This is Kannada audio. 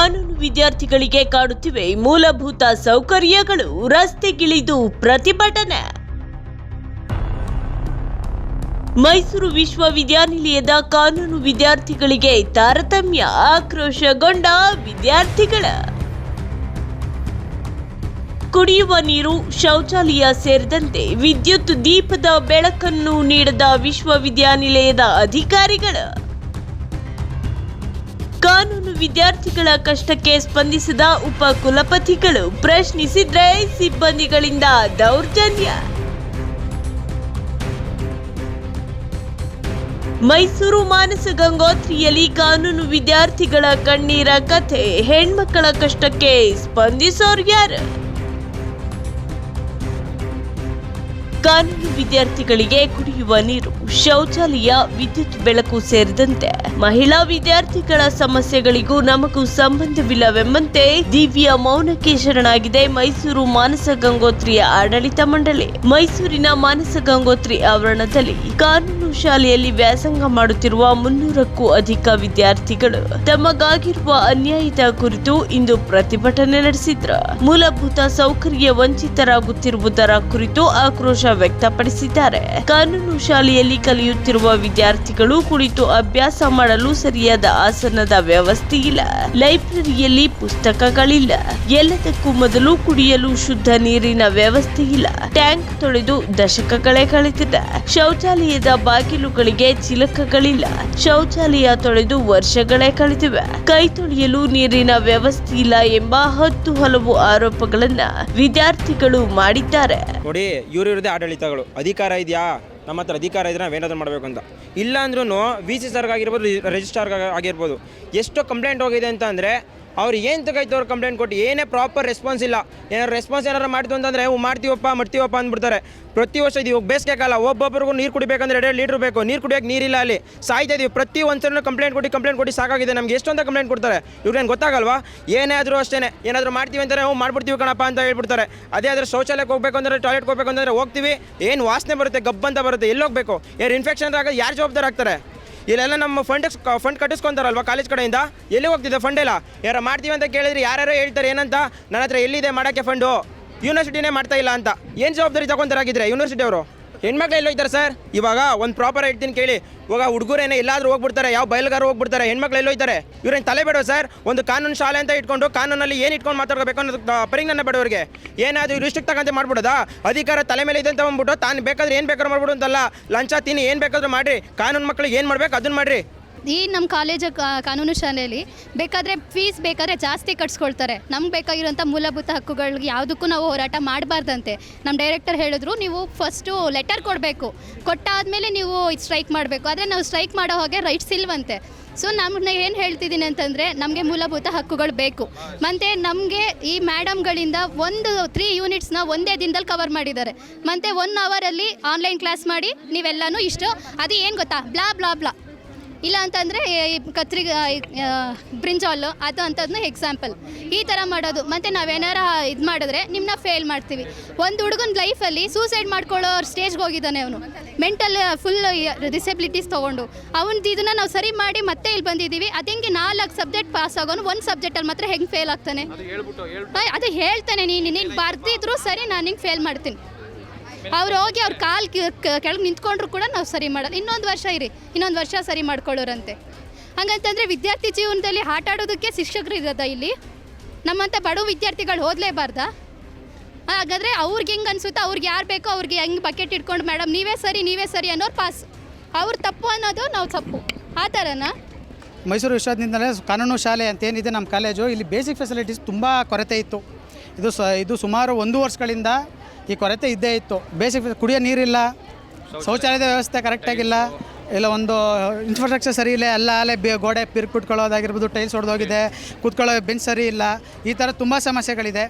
ಕಾನೂನು ವಿದ್ಯಾರ್ಥಿಗಳಿಗೆ ಕಾಡುತ್ತಿವೆ ಮೂಲಭೂತ ಸೌಕರ್ಯಗಳು ರಸ್ತೆಗಿಳಿದು ಪ್ರತಿಭಟನೆ. ಮೈಸೂರು ವಿಶ್ವವಿದ್ಯಾನಿಲಯದ ಕಾನೂನು ವಿದ್ಯಾರ್ಥಿಗಳಿಗೆ ತಾರತಮ್ಯ ಆಕ್ರೋಶಗೊಂಡ ವಿದ್ಯಾರ್ಥಿಗಳ. ಕುಡಿಯುವ ನೀರು, ಶೌಚಾಲಯ ಸೇರಿದಂತೆ ವಿದ್ಯುತ್ ದೀಪದ ಬೆಳಕನ್ನು ನೀಡದ ವಿಶ್ವವಿದ್ಯಾನಿಲಯದ ಅಧಿಕಾರಿಗಳ. ಕಾನೂನು ವಿದ್ಯಾರ್ಥಿಗಳ ಕಷ್ಟಕ್ಕೆ ಸ್ಪಂದಿಸಿದ ಉಪ ಕುಲಪತಿಗಳು ಪ್ರಶ್ನಿಸಿದ್ರೆ ಸಿಬ್ಬಂದಿಗಳಿಂದ ದೌರ್ಜನ್ಯ. ಮೈಸೂರು ಮಾನಸ ಗಂಗೋತ್ರಿಯಲ್ಲಿ ಕಾನೂನು ವಿದ್ಯಾರ್ಥಿಗಳ ಕಣ್ಣೀರ ಕಥೆ ಹೆಣ್ಮಕ್ಕಳ ಕಷ್ಟಕ್ಕೆ ಸ್ಪಂದಿಸೋರು ಯಾರು? ಕಾನೂನು ವಿದ್ಯಾರ್ಥಿಗಳಿಗೆ ಕುಡಿಯುವ ನೀರು, ಶೌಚಾಲಯ, ವಿದ್ಯುತ್ ಬೆಳಕು ಸೇರಿದಂತೆ. ಮಹಿಳಾ ವಿದ್ಯಾರ್ಥಿಗಳ ಸಮಸ್ಯೆಗಳಿಗೂ ನಮಗೂ ಸಂಬಂಧವಿಲ್ಲವೆಂಬಂತೆ ದಿವ್ಯ ಮೌನಕ್ಕೆ ಶರಣಾಗಿದೆ ಮೈಸೂರು ಮಾನಸ ಗಂಗೋತ್ರಿಯ ಆಡಳಿತ ಮಂಡಳಿ. ಮೈಸೂರಿನ ಮಾನಸ ಗಂಗೋತ್ರಿ ಆವರಣದಲ್ಲಿ ಕಾನೂನು ಶಾಲೆಯಲ್ಲಿ ವ್ಯಾಸಂಗ ಮಾಡುತ್ತಿರುವ ಮುನ್ನೂರಕ್ಕೂ ಅಧಿಕ ವಿದ್ಯಾರ್ಥಿಗಳು ತಮಗಾಗಿರುವ ಅನ್ಯಾಯದ ಕುರಿತು ಇಂದು ಪ್ರತಿಭಟನೆ ನಡೆಸಿದ್ರ. ಮೂಲಭೂತ ಸೌಕರ್ಯ ವಂಚಿತರಾಗುತ್ತಿರುವುದರ ಕುರಿತು ಆಕ್ರೋಶ ವ್ಯಕ್ತಪಡಿಸಿದ್ದಾರೆ. ಕಾನೂನು ಶಾಲೆಯಲ್ಲಿ ಕಲಿಯುತ್ತಿರುವ ವಿದ್ಯಾರ್ಥಿಗಳು ಕುಳಿತು ಅಭ್ಯಾಸ ಮಾಡಲು ಸರಿಯಾದ ಆಸನದ ವ್ಯವಸ್ಥೆ ಇಲ್ಲ. ಲೈಬ್ರರಿಯಲ್ಲಿ ಪುಸ್ತಕಗಳಿಲ್ಲ. ಎಲ್ಲದಕ್ಕೂ ಮೊದಲು ಕುಡಿಯಲು ಶುದ್ಧ ನೀರಿನ ವ್ಯವಸ್ಥೆ ಇಲ್ಲ. ಟ್ಯಾಂಕ್ ತೊಳೆದು ದಶಕಗಳೇ ಕಳೆದಿದೆ ಶೌಚಾಲಯದ ಬಾಗಿಲುಗಳಿಗೆ ಚಿಲಕಗಳಿಲ್ಲ. ಶೌಚಾಲಯ ತೊಳೆದು ವರ್ಷಗಳೇ ಕಳೆದಿವೆ. ಕೈ ತೊಳೆಯಲು ನೀರಿನ ವ್ಯವಸ್ಥೆ ಇಲ್ಲ ಎಂಬ ಹತ್ತು ಹಲವು ಆರೋಪಗಳನ್ನ ವಿದ್ಯಾರ್ಥಿಗಳು ಮಾಡಿದ್ದಾರೆ. ನೋಡಿ ಆಡಳಿತಗಳು. ಅಧಿಕಾರ ಇದೆಯಾ? ನಮ್ಮ ಹತ್ರ ಅಧಿಕಾರ ಇದ್ರೆ ನಾವೇನಾದ್ರೂ ಮಾಡಬೇಕು ಅಂತ. ಇಲ್ಲ ಅಂದ್ರೂ ವಿ ಸಿ ಸರ್ಗಾಗಿರ್ಬೋದು ರಿಜಿಸ್ಟ್ರಾರ್ ಆಗಿರ್ಬೋದು. ಎಷ್ಟು ಕಂಪ್ಲೇಂಟ್ ಹೋಗಿದೆ ಅಂತ ಅಂದರೆ ಅವ್ರು ಏನು ತಗೈತು ಅವ್ರು ಕಂಪ್ಲೇಂಟ್ ಕೊಟ್ಟು, ಏನೇ ಪ್ರಾಪರ್ ರೆಸ್ಪಾನ್ಸ್ ಇಲ್ಲ. ಏನಾದ್ರು ರೆಸ್ಪಾನ್ಸ್ ಏನಾರು ಮಾಡ್ತು ಅಂತಂದರೆ ಮಾಡ್ತೀವಪ್ಪ ಮಾಡ್ತೀವಪ್ಪ ಅಂದ್ಬಿಡ್ತಾರೆ. ಪ್ರತಿ ವರ್ಷ ಇದು ಇವಾಗ ಬೇಸಿಗೆ ಕಾಲ, ಒಬ್ಬೊಬ್ಬರಿಗೂ ನೀರು ಕುಡಿಬೇಕಂದ್ರೆ ಎರಡು ಲೀಟ್ರ್ ಬೇಕು. ನೀರು ಕುಡಿಯೋಕೆ ನೀರಿಲ್ಲ ಅಲ್ಲಿ. ಸಾಯ್ತಾ ಇದೀವಿ. ಪ್ರತಿ ಒಂದ್ಸರಿನೂ ಕಂಪ್ಲೇಂಟ್ ಕೊಟ್ಟು ಕಂಪ್ಲೇಂಟ್ ಕೊಟ್ಟು ಸಾಕಾಗಿದೆ. ನಮ್ಗೆ ಎಷ್ಟೊಂತ ಕಂಪ್ಲೇಂಟ್ ಕೊಡ್ತಾರೆ. ಇವ್ರೇನು ಗೊತ್ತಾಗಲ್ವಾ? ಏನೇ ಆದರೂ ಅಷ್ಟೇ ಏನಾದರೂ ಮಾಡ್ತೀವಿ ಅಂತಾರೆ ಹ್ಞೂ, ಮಾಡ್ಬಿಡ್ತೀವಿ ಕಣಪ್ಪ ಅಂತ ಹೇಳ್ಬಿಡ್ತಾರೆ. ಅದೇ ಆದರೆ ಶೌಚಾಲಯಕ್ಕೆ ಹೋಗಬೇಕು ಅಂದರೆ ಟಾಯ್ಲೆಟ್ ಹೋಗಬೇಕು ಅಂದರೆ ಹೋಗ್ತೀವಿ. ಏನು ವಾಸನೆ ಬರುತ್ತೆ, ಗಬ್ಬಂತ ಬರುತ್ತೆ. ಎಲ್ಲಿ ಹೋಗ್ಬೇಕು? ಏನು ಇನ್ಫೆಕ್ಷನ್ ಆಗೋದು ಯಾರು ಜವಾಬ್ದಾರ ಆಗ್ತಾರೆ? ಇಲ್ಲೆಲ್ಲ ನಮ್ಮ ಫಂಡ್ ಫಂಡ್ ಕಟ್ಟಿಸ್ಕೊಂತಾರಲ್ವ ಕಾಲೇಜ್ ಕಡೆಯಿಂದ? ಎಲ್ಲಿ ಹೋಗ್ತಿದೆ ಫಂಡ್ ಎಲ್ಲ? ಯಾರು ಮಾಡ್ತೀವಿ ಅಂತ ಕೇಳಿದ್ರೆ ಯಾರ್ಯಾರೋ ಹೇಳ್ತಾರೆ, ಏನಂತ? ನನ್ನ ಹತ್ರ ಎಲ್ಲಿದೆ ಮಾಡೋಕ್ಕೆ ಫಂಡು ಯೂನಿವರ್ಸಿಟಿನೇ ಮಾಡ್ತಾ ಇಲ್ಲ ಅಂತ. ಏನು ಜವಾಬ್ದಾರಿ ತಗೊಂತಾರಾಗಿದ್ರೆ ಯೂನಿವರ್ಸಿಟಿ ಅವರು? ಹೆಣ್ಮಕ್ಳು ಇದ್ದಾರೆ ಸರ್? ಇವಾಗ ಒಂದು ಪ್ರಾಪರ್ ಹೇಳ್ತೀನಿ ಕೇಳಿ. ಇವಾಗ ಹುಡುಗರೇನೆ ಎಲ್ಲಾದರೂ ಹೋಗ್ಬಿಡ್ತಾರೆ, ಯಾವ ಬಯಲುಗಾರ ಹೋಗ್ಬಿಡ್ತಾರೆ, ಹೆಣ್ಮಕ್ಳು ಎಲ್ಲೋ ಇದ್ದಾರೆ. ಇವ್ರೇನು ತಲೆ ಬೇಡ ಸರ್? ಒಂದು ಕಾನೂನು ಶಾಲೆ ಅಂತ ಇಟ್ಕೊಂಡು ಕಾನೂನಲ್ಲಿ ಏನು ಇಟ್ಕೊಂಡು ಮಾತಾಡಬೇಕು ಅನ್ನೋದು ಪರಿಜ್ಞಾನ ಬೇಡವ್ರಿಗೆ. ಏನಾದರೂ ಇಷ್ಟಕ್ಕೆ ತಗಂತೆ ಮಾಡ್ಬಿಡೋದಾ? ಅಧಿಕಾರ ತಲೆ ಮೇಲೆ ಇದೆ ಅಂತ ಬಂದ್ಬಿಟ್ಟು ತಾನು ಬೇಕಾದ್ರೆ ಏನು ಬೇಕಾದ್ರೂ ಮಾಡ್ಬಿಡು ಅಂತಲ್ಲ. ಲಂಚ, ತಿನ್ನಿ, ಏನು ಬೇಕಾದ್ರೂ ಮಾಡಿರಿ. ಕಾನೂನು ಮಕ್ಕಳಿಗೆ ಏನು ಮಾಡ್ಬೇಕು ಅದನ್ನ ಮಾಡಿರಿ. ಈ ನಮ್ಮ ಕಾಲೇಜ ಕಾನೂನು ಶಾಲೆಯಲ್ಲಿ ಬೇಕಾದರೆ ಫೀಸ್ ಬೇಕಾದರೆ ಜಾಸ್ತಿ ಕಟ್ಸ್ಕೊಳ್ತಾರೆ. ನಮ್ಗೆ ಬೇಕಾಗಿರೋಂಥ ಮೂಲಭೂತ ಹಕ್ಕುಗಳಿಗೆ ಯಾವುದಕ್ಕೂ ನಾವು ಹೋರಾಟ ಮಾಡಬಾರ್ದಂತೆ. ನಮ್ಮ ಡೈರೆಕ್ಟರ್ ಹೇಳಿದ್ರು, ನೀವು ಫಸ್ಟು ಲೆಟರ್ ಕೊಡಬೇಕು. ಕೊಟ್ಟಾದಮೇಲೆ ನೀವು ಸ್ಟ್ರೈಕ್ ಮಾಡಬೇಕು. ಆದರೆ ನಾವು ಸ್ಟ್ರೈಕ್ ಮಾಡೋ ಹಾಗೆ ರೈಟ್ಸ್ ಇಲ್ವಂತೆ. ಸೊ ನಮ್ಮನ್ನ ಏನು ಹೇಳ್ತಿದ್ದೀನಿ ಅಂತಂದರೆ, ನಮಗೆ ಮೂಲಭೂತ ಹಕ್ಕುಗಳು ಬೇಕು. ಮತ್ತು ನಮಗೆ ಈ ಮ್ಯಾಡಮ್ಗಳಿಂದ ಒಂದು ತ್ರೀ ಯೂನಿಟ್ಸ್ನ ಒಂದೇ ದಿನದಲ್ಲಿ ಕವರ್ ಮಾಡಿದ್ದಾರೆ. ಮತ್ತು ಒನ್ ಅವರಲ್ಲಿ ಆನ್ಲೈನ್ ಕ್ಲಾಸ್ ಮಾಡಿ ನೀವೆಲ್ಲನೂ ಇಷ್ಟು, ಅದು ಏನು ಗೊತ್ತಾ? Blah blah blah. ಇಲ್ಲ ಅಂತಂದರೆ ಕತ್ರಿ ಬ್ರಿಂಜಾಲು ಅದು ಅಂಥದ್ದು ಎಕ್ಸಾಂಪಲ್ ಈ ಥರ ಮಾಡೋದು. ಮತ್ತು ನಾವೇನಾರ ಇದು ಮಾಡಿದ್ರೆ ನಿಮ್ಮನ್ನ ಫೇಲ್ ಮಾಡ್ತೀವಿ. ಒಂದು ಹುಡುಗನ ಲೈಫಲ್ಲಿ ಸೂಸೈಡ್ ಮಾಡ್ಕೊಳ್ಳೋ ಸ್ಟೇಜ್ಗೆ ಹೋಗಿದ್ದಾನೆ ಅವನು. ಮೆಂಟಲ್ ಫುಲ್ ಡಿಸೆಬಿಲಿಟೀಸ್ ತೊಗೊಂಡು. ಅವನದು ಇದನ್ನು ನಾವು ಸರಿ ಮಾಡಿ ಮತ್ತೆ ಇಲ್ಲಿ ಬಂದಿದ್ದೀವಿ. ಅದು ಹೆಂಗೆ ನಾಲ್ಕು ಸಬ್ಜೆಕ್ಟ್ ಪಾಸ್ ಆಗೋನು ಒಂದು ಸಬ್ಜೆಕ್ಟಲ್ಲಿ ಮಾತ್ರ ಹೆಂಗೆ ಫೇಲ್ ಆಗ್ತಾನೆ? ಅದು ಹೇಳ್ತಾನೆ ನೀನು ನೀನು ಬರ್ದಿದ್ರು ಸರಿ ನಾನು ಹಿಂಗೆ ಫೇಲ್ ಮಾಡ್ತೀನಿ. ಅವ್ರು ಹೋಗಿ ಅವ್ರ ಕಾಲು ಕೆಳಗೆ ನಿಂತ್ಕೊಂಡ್ರು ಕೂಡ ನಾವು ಸರಿ ಮಾಡೋದು ಇನ್ನೊಂದು ವರ್ಷ ಇರಿ ಇನ್ನೊಂದು ವರ್ಷ ಸರಿ ಮಾಡ್ಕೊಳ್ಳೋರಂತೆ. ಹಾಗಂತಂದರೆ ವಿದ್ಯಾರ್ಥಿ ಜೀವನದಲ್ಲಿ ಆಟ ಆಡೋದಕ್ಕೆ ಶಿಕ್ಷಕರು ಇರೋದ ಇಲ್ಲಿ? ನಮ್ಮಂಥ ಬಡವ ವಿದ್ಯಾರ್ಥಿಗಳು ಓದಲೇಬಾರ್ದಾ ಹಾಗಾದರೆ ಅವ್ರಿಗೆ ಹೆಂಗೆ ಅನ್ಸುತ್ತೆ ಅವ್ರಿಗೆ ಯಾರು ಬೇಕೋ ಅವ್ರಿಗೆ ಹೆಂಗೆ ಬಕೆಟ್ ಇಟ್ಕೊಂಡು ಮೇಡಮ್ ನೀವೇ ಸರಿ ನೀವೇ ಸರಿ ಅನ್ನೋರು ಪಾಸ್. ಅವ್ರು ತಪ್ಪು ಅನ್ನೋದು ನಾವು ತಪ್ಪು. ಆ ಥರನಾ ಮೈಸೂರು ವಿಶ್ವವಿದ್ಯಾಲಯ ಕಾನೂನು ಶಾಲೆ ಅಂತ ಏನಿದೆ ನಮ್ಮ ಕಾಲೇಜು ಇಲ್ಲಿ ಬೇಸಿಕ್ ಫೆಸಿಲಿಟೀಸ್ ತುಂಬ ಕೊರತೆ ಇತ್ತು. ಇದು ಸ ಇದು ಸುಮಾರು ಒಂದು ವರ್ಷಗಳಿಂದ ಈ ಕೊರತೆ ಇದ್ದೇ ಇತ್ತು. ಬೇಸಿಕ್ ಕುಡಿಯೋ ನೀರಿಲ್ಲ ಶೌಚಾಲಯದ ವ್ಯವಸ್ಥೆ ಕರೆಕ್ಟಾಗಿಲ್ಲ ಇಲ್ಲ ಒಂದು ಇನ್ಫ್ರಾಸ್ಟ್ರಕ್ಚರ್ ಸರಿ ಇಲ್ಲ ಎಲ್ಲ ಅಲ್ಲೇ ಬೇ ಗೋಡೆ ಪಿರ್ ಕುಟ್ಕೊಳ್ಳೋದಾಗಿರ್ಬೋದು ಟೈಲ್ಸ್ ಹೊಡೆದೋಗಿದೆ ಕೂತ್ಕೊಳ್ಳೋ ಬೆಂಚ್ ಸರಿ ಇಲ್ಲ. ಈ ಥರ ತುಂಬ ಸಮಸ್ಯೆಗಳಿದೆ.